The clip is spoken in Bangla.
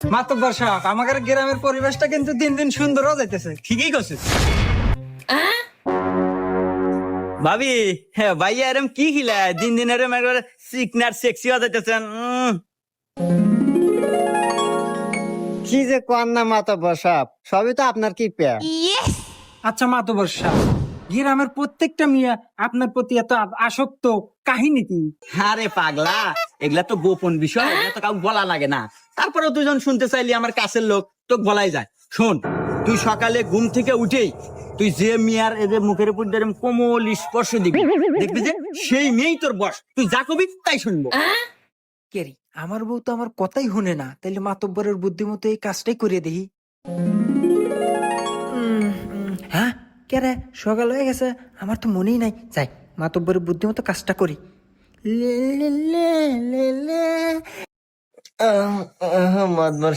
সাহেব আমাদের গ্রামের পরিবেশটা কিন্তু দিন দিন সুন্দর হয়ে যাইতেছে। ঠিকই করছিস ভাবি হ্যাঁ ভাইয়া এরম কি খিলা দিন দিন এরম একবারে সিকনার সেক্সি হয়ে যাইতেছেন কি যে কর না মাতা বসাব সবই তো আপনার কি পেয়া আচ্ছা মাতব্বর সাহেব গ্রামের প্রত্যেকটা মিয়া আপনার প্রতি এত আসক্ত কাহিনী কি? আরে পাগলা এগুলা তো গোপন বিষয় এগুলা তো কাউকে বলা লাগে না। তারপরে দুজন শুনতে চাইলি আমার কাছের লোক তো বলাই যায়। শোন তুই সকালে ঘুম থেকে উঠেই তুই যে মিয়ার এদের মুখের উপর দিয়ে কোমল স্পর্শ দিবি দেখবি যে সেই মেয়েই তোর বস। তুই যা কবি তাই শুনব। কেরি আমার বউ তো আমার কথাই শুনে না তাইলে মাতব্বরের বুদ্ধিমতো এই কাজটাই করে দেখি উম, উম, হ্যাঁ? কে রে? সকাল হয়ে গেছে আমার তো মনেই নাই। যাই মাতব্বরের বুদ্ধিমতো কাজটা করি। লে লে লে লে লে মদমর